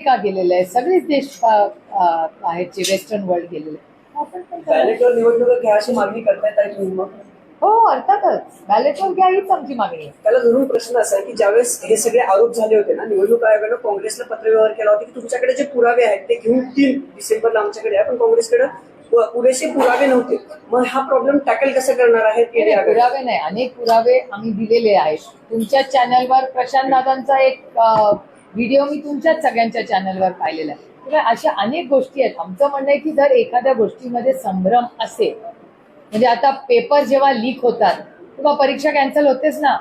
America गेलेले आहे सगळेच देश आहेत जे वेस्टर्न वर्ल्ड गेलेले. बॅलेटवर निवडणूक घ्या अशी मागणी करतायत ताई तुम्ही मग? हो अर्थातच. बॅलेटवर घ्या हीच आमची मागणी आहे. त्याला धरून प्रश्न असा आहे की ज्यावेळेस हे सगळे आरोप झाले होते ना निवडणूक आयोगानं काँग्रेसला पत्रव्यवहार केला होता की तुमच्याकडे जे पुरावे आहेत ते घेऊन तीन डिसेंबरला आमच्याकडे आहे पण काँग्रेसकडे पुरेसे पुरावे नव्हते. मग हा प्रॉब्लेम टॅकल कसं करणार आहे? पुरावे नाही. अनेक पुरावे आम्ही दिलेले आहेत. तुमच्या चॅनलवर प्रशांत दादांचा एक व्हिडिओ मी तुमच्याच सगळ्यांच्या चॅनलवर पाहिलेला आहे. तर अशा अनेक गोष्टी आहेत. आमचं म्हणणं आहे की जर एखाद्या गोष्टीमध्ये संभ्रम असेल म्हणजे आता पेपर जेव्हा लीक होतात तेव्हा परीक्षा कॅन्सल होतेच ना.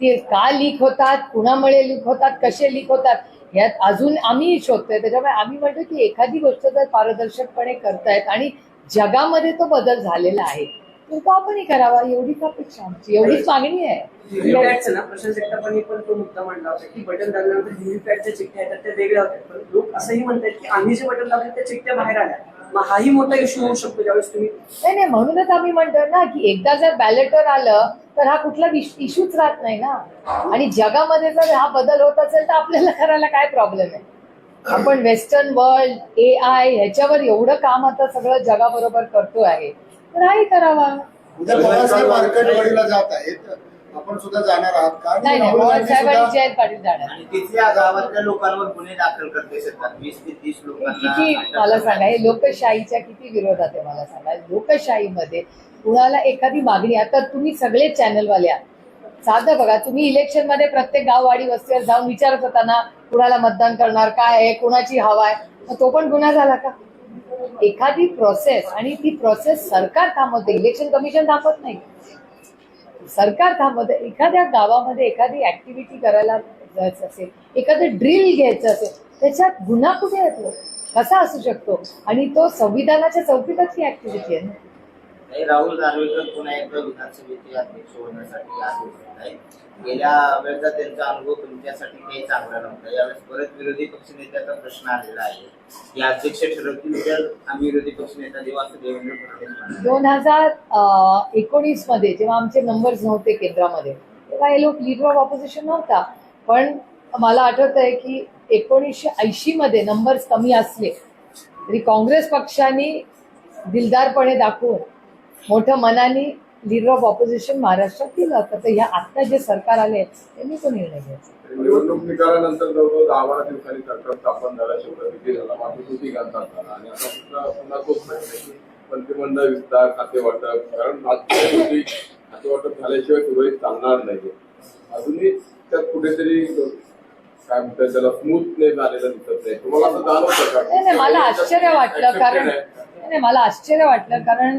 ते का लीक होतात? कुणामुळे लीक होतात? कसे लीक होतात? यात अजून आम्ही शोधतोय. त्याच्यामुळे आम्ही म्हणतो की एखादी गोष्ट जर पारदर्शकपणे करतायत आणि जगामध्ये तो बदल झालेला आहे तर आपणही करावा? एवढीच अपेक्षा आमची. एवढीच मागणी आहे. व्हीव्हीपॅटचं ना प्रशांत जगतापांनी पण तो मुद्दा मांडला होता की बटन दाबल्यानंतर व्हीव्हीपॅटच्या चिठ्ठ्या आहेत त्या वेगळ्या होत्या. पण लोक असंही म्हणतात की आम्ही जे बटन दाबले त्या चिठ्ठ्या बाहेर आल्या. मग हाही मोठा इश्यू होऊ शकतो ज्यावेळेस तुम्ही नाही नाही म्हणूनच आम्ही म्हणतो ना की एकदा जर बॅलेटर आलं तर हा कुठला इश्यूच राहत नाही ना. आणि जगामध्ये जर हा बदल होत असेल तर आपल्याला करायला काय प्रॉब्लेम आहे? आपण वेस्टर्न वर्ल्ड ए आय ह्याच्यावर एवढं काम आता सगळं जगाबरोबर करतो आहे. हाही करावा. उद्या पवारसाहेब मार्केटवाडीला जात आहेत. आपण सुद्धा जाणार आहात का? नाही नाही राहुल पवार गांधी साहेब आणि सुद्धा- जयंत पाटील जाणार. आणि तिथल्या गावातल्या लोकांवर गुन्हे दाखल करते शेतात वीस ते तीस लोकांना किती मला. सांगा हे लोकशाहीच्या किती विरोधात आहे मला सांगा? लोकशाहीमध्ये कुणाला एखादी मागणी आता तुम्ही सगळे चॅनलवाले आहात. साधं बघा तुम्ही इलेक्शनमध्ये प्रत्येक गाववाडी वस्तीवर जाऊन विचारत होता ना कुणाला मतदान करणार काय आहे कुणाची हवा आहे? मग तो पण गुन्हा झाला का? एखादी प्रोसेस आणि ती प्रोसेस सरकार थांबवते. इलेक्शन कमिशन थांबवत नाही. सरकार थांबवते. एखाद्या गावामध्ये एखादी ऍक्टिव्हिटी करायला जायचं असेल एखादं ड्रिल घ्यायचं असेल त्याच्यात गुन्हा कुठे येतो? कसा असू शकतो? आणि तो संविधानाच्या चौकीतच ही ऍक्टिव्हिटी आहे ना? राहुल नार्वेकर पुन्हा एकदा विधानसभेचे अध्यक्ष होण्यासाठी आज उपस्थित आहेत. गेल्या वेळेचा त्यांचा अनुभव तुमच्यासाठी काही चांगला नव्हता. यावेळेस परत विरोधी पक्षनेत्याचा प्रश्न आलेला आहे. की अध्यक्ष ठरवतील तर आम्ही विरोधी पक्षनेता देऊ असं देवेंद्र फडणवीस दोन हजार एकोणीसमध्ये जेव्हा आमचे नंबर्स नव्हते केंद्रामध्ये तेव्हा हे लोक लिडर ऑफ ऑपोजिशन नव्हता. पण मला आठवत आहे की एकोणीसशे ऐंशी मध्ये नंबर्स कमी असले तरी काँग्रेस पक्षाने दिलदारपणे दाखवून मोठ्या मनाने लिडर ऑफ ऑपोजिशन महाराष्ट्रात केलं तर ह्या आता जे सरकार आले त्यांनी तो निर्णय घ्यायचा निवडणूक निकालानंतर जवळजवळ दहा बारा दिवसांनी सरकार स्थापन झाला शेवटी झाला मात्र तो तिघांचा झाला आणि आता पुन्हा पुन्हा तोच प्रश्न आहे की मंत्रिमंडळ विस्तार खाते वाटप कारण राजकीय खाते वाटप झाल्याशिवाय सुरळीत चालणार नाही अजूनही त्यात कुठेतरी काय म्हणतात त्याला स्मूथनेस आलेला दिसत नाही. तुम्हाला असं जाणवतं का? नाही नाही मला आश्चर्य वाटलं कारण नाही नाही, मला आश्चर्य वाटलं कारण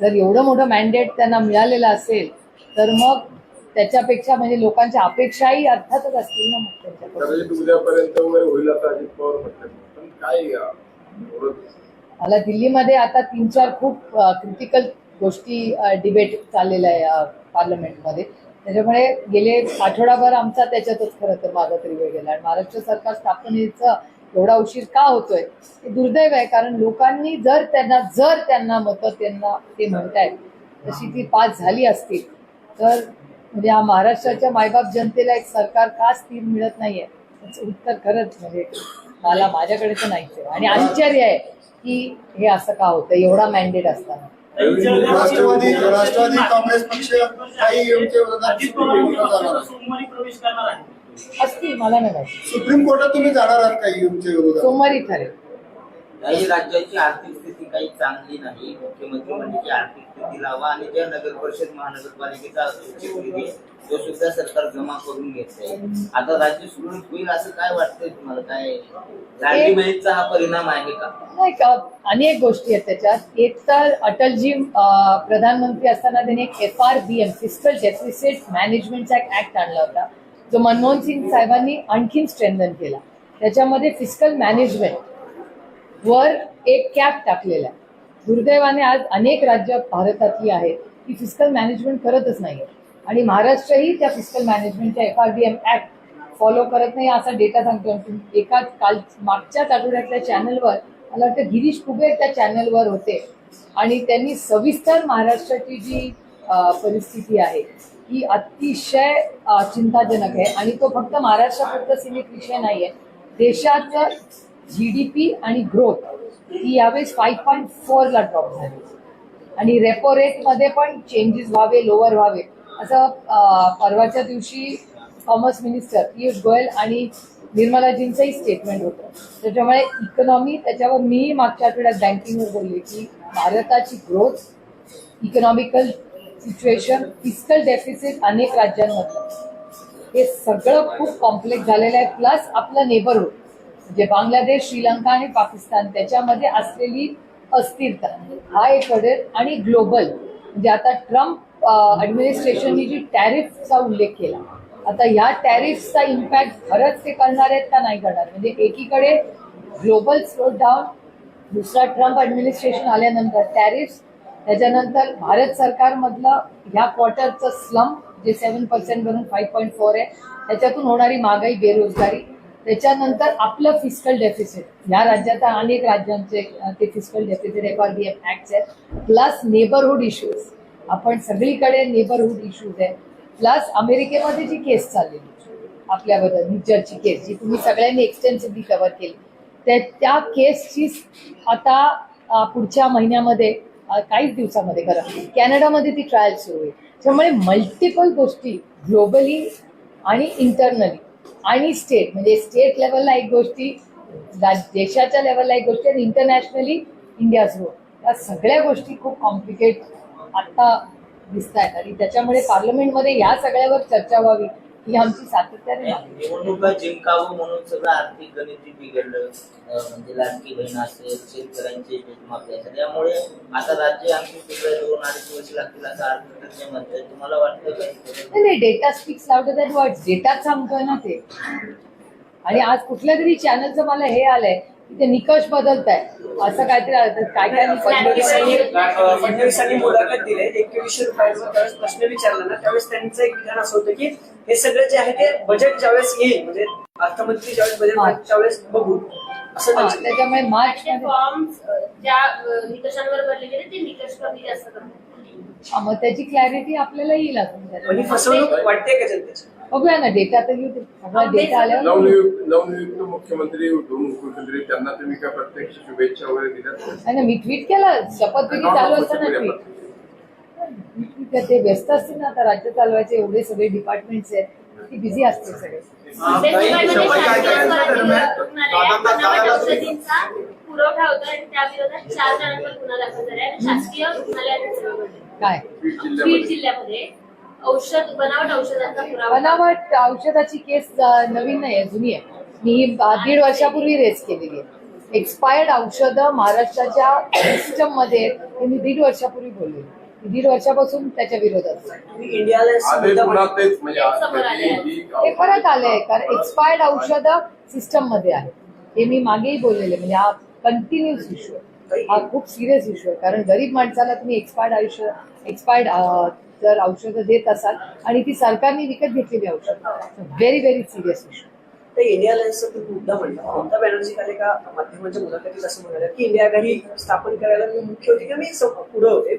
जर एवढं मोठं मॅन्डेट त्यांना मिळालेलं असेल तर मग त्याच्यापेक्षा म्हणजे लोकांच्या अपेक्षाही अर्थातच असतील ना मग मला दिल्लीमध्ये आता तीन चार खूप क्रिटिकल गोष्टी डिबेट चाललेल्या आहे पार्लमेंटमध्ये त्याच्यामुळे गेले आठवडाभर आमचा त्याच्यातच खरं तर माझा तरी वेळ गेला. आणि महाराष्ट्र सरकार स्थापनेचा एवढा उशीर का होतोय? हे दुर्दैव आहे कारण लोकांनी जर त्यांना जर त्यांना मतं त्यांना ते म्हणतायत तशी ती पास झाली असतील तर म्हणजे हा महाराष्ट्राच्या मायबाप जनतेला एक सरकार का स्थिर मिळत नाहीये? त्याचं उत्तर खरंच म्हणजे मला माझ्याकडे तर नाहीच आहे आणि आश्चर्य आहे की हे असं का होतं एवढा मॅन्डेट असताना. राष्ट्रवादी राष्ट्रवादी काँग्रेस पक्ष काही. सोमवारी प्रवेश करणार आहे. असतील मला नाही माहिती. सुप्रीम कोर्टात तुम्ही जाणार आहात काही विरोधात? सोमवारी ठरेल काही राज्याची आर्थिक स्थिती काही चांगली नाही. मुख्यमंत्री म्हणजे आर्थिक स्थिती लावा आणि ज्या नगर परिषद महानगरपालिकेचा निधी आहे, तो सुद्धा सरकार जमा करून घेत आता राज्य सुरळीत होईल असं काय वाटतंय तुम्हाला? काय लाडली बहीणचा हा परिणाम आहे का? नाही का अनेक गोष्टी आहेत त्याच्यात. एक तर अटलजी अं, प्रधानमंत्री असताना त्यांनी एक F R B M fiscal deficit मॅनेजमेंटचा एक ऍक्ट आणला होता. जो मनमोहन सिंग साहेबांनी आणखीन स्ट्रेंथन केला. त्याच्यामध्ये फिस्कल मॅनेजमेंट वर एक कॅप टाकलेला आहे. दुर्दैवाने आज अनेक राज्य भारतातली आहेत की फिस्कल मॅनेजमेंट करतच नाही आणि महाराष्ट्रही त्या फिस्कल मॅनेजमेंटच्या F R B M act follow करत नाही असा डेटा सांगतो एका काल मागच्याच आठवड्यातल्या चॅनलवर मला वाटतं गिरीश कुबेर त्या चॅनलवर होते. आणि त्यांनी सविस्तर महाराष्ट्राची जी परिस्थिती आहे ही अतिशय चिंताजनक आहे आणि तो फक्त महाराष्ट्रापुरता सीमित विषय नाही आहे देशाचं जी डी पी आणि ग्रोथ ही यावेळेस फाईव्ह पॉईंट फोरला ड्रॉप झाली. आणि रेपो रेटमध्ये पण चेंजेस व्हावे लोअर व्हावे. असं परवाच्या दिवशी कॉमर्स मिनिस्टर पियुष गोयल आणि निर्मलाजींचंही स्टेटमेंट होतं. त्याच्यामुळे इकॉनॉमी त्याच्यावर मी मागच्या आठवड्यात बँकिंगवर बोलले की भारताची growth economical situation fiscal deficit अनेक राज्यांमधलं हे सगळं खूप कॉम्प्लेक्स झालेलं आहे. प्लस आपलं नेबरहुड म्हणजे बांगलादेश श्रीलंका आणि पाकिस्तान त्याच्यामध्ये असलेली अस्थिरता. हा एक घडेल आणि ग्लोबल. म्हणजे आता ट्रम्प ॲडमिनिस्ट्रेशननी जी टॅरिफचा उल्लेख केला. आता ह्या टॅरिफचा इम्पॅक्ट खरंच ते करणार आहेत का नाही करणार? म्हणजे एकीकडे ग्लोबल स्लो डाऊन दुसरा ट्रम्प ॲडमिनिस्ट्रेशन आल्यानंतर टॅरिफ त्याच्यानंतर भारत सरकारमधलं ह्या क्वार्टरचं स्लम जे सेव्हन पर्सेंट वरून फाईव्ह पॉईंट फोर आहे त्याच्यातून होणारी महागाई बेरोजगारी त्याच्यानंतर आपलं फिजिकल डेफिसिट ह्या राज्यात अनेक राज्यांचे ते physical deficit F R B F act आहेत. प्लस नेबरहुड इश्यूज आपण सगळीकडे नेबरहुड इश्यूज आहे प्लस अमेरिकेमध्ये जी केस चाललेली आपल्याबद्दल निज्जरची केस जी तुम्ही सगळ्यांनी एक्सटेन्सिव्हली कव्हर केली. त्या त्या केसची आता पुढच्या महिन्यामध्ये काहीच दिवसामध्ये खरं. कॅनडामध्ये ती ट्रायल सुरू आहे. त्यामुळे मल्टिपल गोष्टी ग्लोबली आणि इंटरनली आणि स्टेट म्हणजे स्टेट लेवलला एक गोष्टी देशाच्या लेवलला एक गोष्टी आणि इंटरनॅशनली इंडिया रोड या सगळ्या गोष्टी खूप कॉम्प्लिकेट आता दिसत आहेत आणि त्याच्यामुळे पार्लमेंटमध्ये या सगळ्यावर चर्चा व्हावी. ही आमची सातत्याने. निवडणुका जिंकावं म्हणून सगळं आर्थिक गणित बिघडलं. म्हणजे लाडकी बहीण असेल शेतकऱ्यांचे माफी असेल यामुळे आता राज्य आणखी सगळं दोन अडीच वर्ष लागतील असं अर्थतज्ञ म्हणतात. तुम्हाला वाटतं नाही काही नाही data speaks louder that words डेटाच सांगतोय ना ते. आणि आज कुठल्या तरी चॅनलचं मला हे आलंय. ते निकष बदलत आहे असं काहीतरी काय काय निकष फडणवीसांनी मुलाखत दिली. एकवीसशे रुपयांवर त्यावेळेस प्रश्न विचारला ना त्यावेळेस त्यांचं एक विधान असं होतं की हे सगळं जे आहे ते बजेट ज्यावेळेस येईल म्हणजे अर्थमंत्री ज्यावेळेस बजेट. त्यावेळेस बघू. असं त्यांचं त्याच्यामुळे मार्च ते फॉर्म्स ज्या निकषांवर भरले गेले ते निकष कमी जास्त मग त्याची क्लॅरिटी आपल्याला येईल अजून ही. फसवणूक वाटते का जनतेची? बघूया ना डेटा तर येऊ दे. सगळा डेटा आल्यावर नवनियुक्त नवनियुक्त मुख्यमंत्री दोन मुख्यमंत्री त्यांना तुम्ही काय प्रत्यक्ष शुभेच्छा वगैरे दिल्यात? नाही ना, मी ट्विट केलं. शपथविधी चालू असताना ट्विट ते व्यस्त असतील ना आता राज्य चालवायचे एवढे सगळे डिपार्टमेंट्स आहेत. ती बिझी असतील सगळे. आंबेजोगाईमध्ये शासकीय स्वराज्य रुग्णालयात बनावट औषधींचा पुरवठा होता आणि त्या विरोधात चार जणांवर गुन्हा दाखल झाला आणि शासकीय रुग्णालयात सेवा घडली. काय? बीड बीड जिल्ह्यामध्ये जिल्ह्यामध्ये. औषध बनावट औषधांचा पुरावा. बनावट औषधाची केस नवीन नाही आहे जुनी आहे. मी ही, दीड वर्षापूर्वी रेस केलेली आहे. एक्सपायर्ड औषधं महाराष्ट्राच्या सिस्टममध्ये हे मी दीड वर्षापूर्वी बोलले. दीड वर्षापासून त्याच्या विरोधात म्हणजे हे परत आलंय कारण एक्सपायर्ड औषधं सिस्टममध्ये आहे हे मी मागेही बोललेले म्हणजे हा कंटिन्युअस इश्यू आहे. हा खूप सिरियस इश्यू आहे. कारण गरीब माणसाला तुम्ही एक्सपायर्ड आयुष्य एक्सपायर्ड जर औषधं देत असाल आणि ती सरकारने विकत घेतलेली औषधं. व्हेरी व्हेरी सिरियस इश्यू तर इंडिया अलायन्सचा तुम्ही मुद्दा म्हणला ममता बॅनर्जी काल एका माध्यमांच्या मुलाखतीत असं म्हणाल्या की इंडिया आघाडी स्थापन करायला मी मुख्य होती किंवा मी पुढं होते.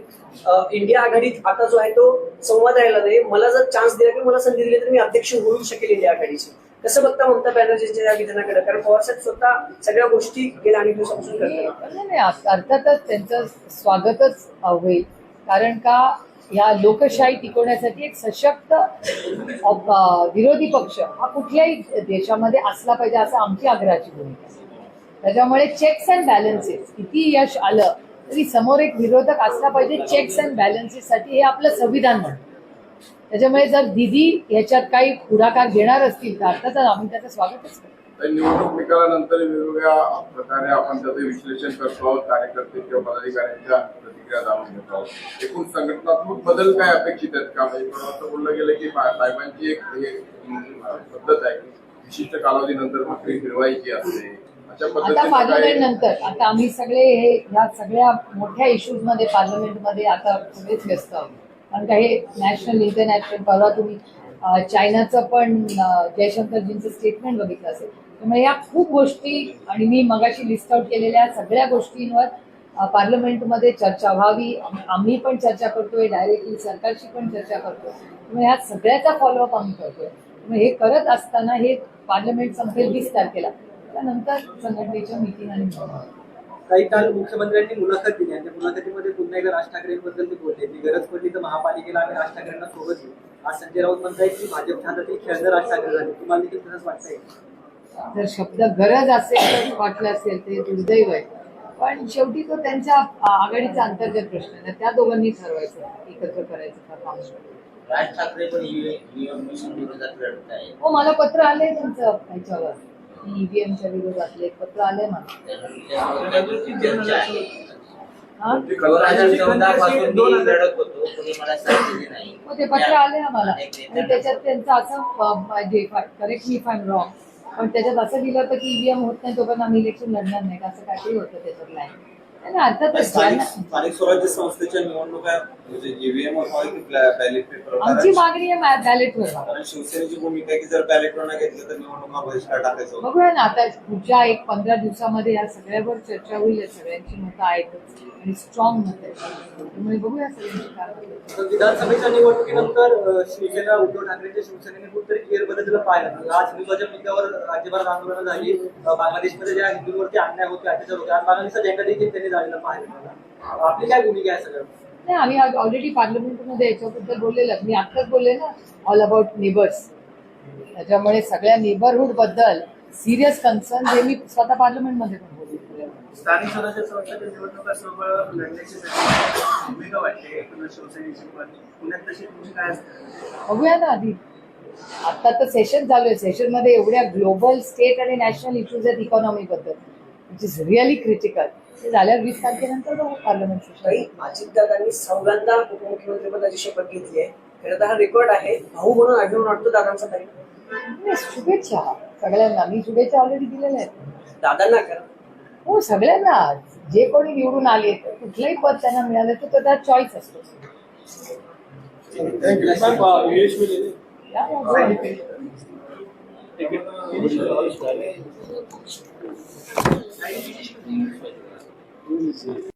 इंडिया आघाडीत आता जो आहे तो संवाद राहिला नाही. मला जर चान्स दिला किंवा मला संधी दिली तर मी अध्यक्ष होऊ शकेल इंडिया आघाडीची. कसं बघता ममता बॅनर्जींच्या या विधानाकडे? कारण पवारसाहेब स्वतः सगळ्या गोष्टी गेल्या अनेक दिवसापासून करतात. नाही नाही अर्थातच त्यांचं स्वागतच होईल. कारण का? या लोकशाही टिकवण्यासाठी एक सशक्त विरोधी पक्ष हा कुठल्याही देशामध्ये असला पाहिजे असं आमची आग्रहाची भूमिका त्याच्यामुळे चेक्स अँड बॅलन्सेस किती यश आलं तरी समोर एक विरोधक असला पाहिजे चेक्स अँड बॅलन्सेससाठी हे आपलं संविधान म्हणतं. त्याच्यामुळे जर दिदी याच्यात काही पुढाकार घेणार असतील तर अर्थातच आम्ही त्याचं स्वागतच करतो. निवडणूक निकालानंतर वेगवेगळ्या प्रकारे आपण त्याचे विश्लेषण करतो आहोत कार्यकर्ते किंवा पदाधिकाऱ्यांच्या प्रतिक्रिया जाणून घेतो आहोत. एकूण संघटनात्मक बदल काय अपेक्षित आहेत? का म्हणजे असं बोललं गेलं की साहेबांची एक हे, पद्धत आहे की विशिष्ट कालावधीनंतर भाकरी फिरवायची असते. आता पार्लमेंट नंतर आता आम्ही सगळे हे ह्या सगळ्या मोठ्या इश्यूजमध्ये पार्लमेंटमध्ये आता सगळेच व्यस्त आहोत. कारण का हे नॅशनल इंटरनॅशनल परवा तुम्ही चायनाचं पण जयशंकरजींचं स्टेटमेंट बघितलं असेल. त्यामुळे या खूप गोष्टी आणि मी मगाशी लिस्ट आउट केलेल्या सगळ्या गोष्टींवर पार्लमेंटमध्ये चर्चा व्हावी. आम्ही पण चर्चा करतोय डायरेक्टली सरकारशी पण चर्चा करतोय. त्यामुळे ह्या सगळ्याचा फॉलोअप आम्ही करतोय. त्यामुळे हे करत असताना हे पार्लमेंट संपेल वीस तारखेला. त्यानंतर संघटनेच्या मिटिंग आणि काही काल मुख्यमंत्र्यांनी मुलाखत दिली आणि त्या मुलाखतीमध्ये पुन्हा एकदा राज ठाकरेंबद्दल ते बोलले. की गरज पडली तर महापालिकेला आम्ही राज ठाकरेंना सोबत घेऊ. आज संजय राऊत म्हणतायत की भाजप हातातील खेळणं राज ठाकरे झाले. तुम्हाला देखील तसंच वाटतंय? जर शब्द गरज असेल तर वाटलं असेल ते दुर्दैव आहे. पण शेवटी तो त्यांच्या आघाडीचा अंतर्गत प्रश्न आहे. त्या दोघांनी ठरवायचं एकत्र करायचं का काम राज ठाकरे पण हो मला पत्र आले त्यांचं ह्याच्यावर ईव्हीएमच्या विरोधातले एक पत्र आले मला. हा? ते पत्र आले आम्हाला. आणि त्याच्यात त्यांचं असं करेक्ट मी फाय रॉंग पण त्याच्यात असं दिलं होतं की ईव्हीएम होत नाही तोपर्यंत आम्ही इलेक्शन लढणार नाही. का असं काहीतरी होतं त्याच्यात लाईन स्थानिक स्वराज्य संस्थेच्या निवडणुका म्हणजे ईव्हीएम व्हावी की बॅलेट पेपर आमची मागणी आहे बॅलेटवर कारण शिवसेनेची भूमिका की जर बॅलेटवर नाही घेतलं तर निवडणुका बहिष्कार टाकायचं. बघूया ना आता पुढच्या एक पंधरा दिवसामध्ये या सगळ्यावर चर्चा होईल या सगळ्यांची मतं आहेतच आणि स्ट्रॉंग मत आहे त्यामुळे बघूया सगळ्यांची विधानसभेच्या निवडणुकीनंतर शिवसेना उद्धव ठाकरेंच्या शिवसेनेने कुठेतरी क्लिअर बदललेलं पाहिलं. आज हिंदुत्वाच्या मुद्द्यावर राज्यभरात आंदोलनं झाली. बांगलादेशमध्ये ज्या हिंदूंवरती अन्याय होते अत्याचार होते आज बांगलादेशचा झेंडा देखील त्यांनी आपली काय भूमिका आहे सगळं? नाही आम्ही ऑलरेडी पार्लमेंटमध्ये याच्याबद्दल बोललेलं मी आत्ताच बोलले ना ऑल अबाउट नेबर्स त्याच्यामुळे सगळ्या नेबरहुडबद्दल सिरियस कन्सर्न हे मी स्वतः पार्लमेंटमध्ये पण बोलले. स्थानिक स्वराज्य संस्थेच्या निवडणुका सोबत लढण्याची त्यांची भूमिका वाटते. एकूण शिवसेनेची पण. पुण्यात तशी तुमची काय असते? बघूया ना आधी. आता तर सेशन चालू आहे. सेशनमध्ये एवढ्या ग्लोबल स्टेट आणि नॅशनल इश्यूज आहेत इकॉनॉमी बद्दल. विच इज रिअली क्रिटिकल ते झाल्यावर वीस तारखेनंतर बघू पार्लमेंट काही सेशन अजितदादांनी चौघांदा उपमुख्यमंत्रीपदाची शपथ घेतली आहे. खरं तर हा रेकॉर्ड आहे. भाऊ म्हणून आढळून वाटतो दादांचा तरी शुभेच्छा. सगळ्यांना. मी शुभेच्छा ऑलरेडी दिलेल्या आहेत. दादांना करा. हो सगळ्यांना. जे कोणी निवडून आले कुठलंही पद त्यांना मिळालं तर त्याचा चॉईस असतो. Thank you.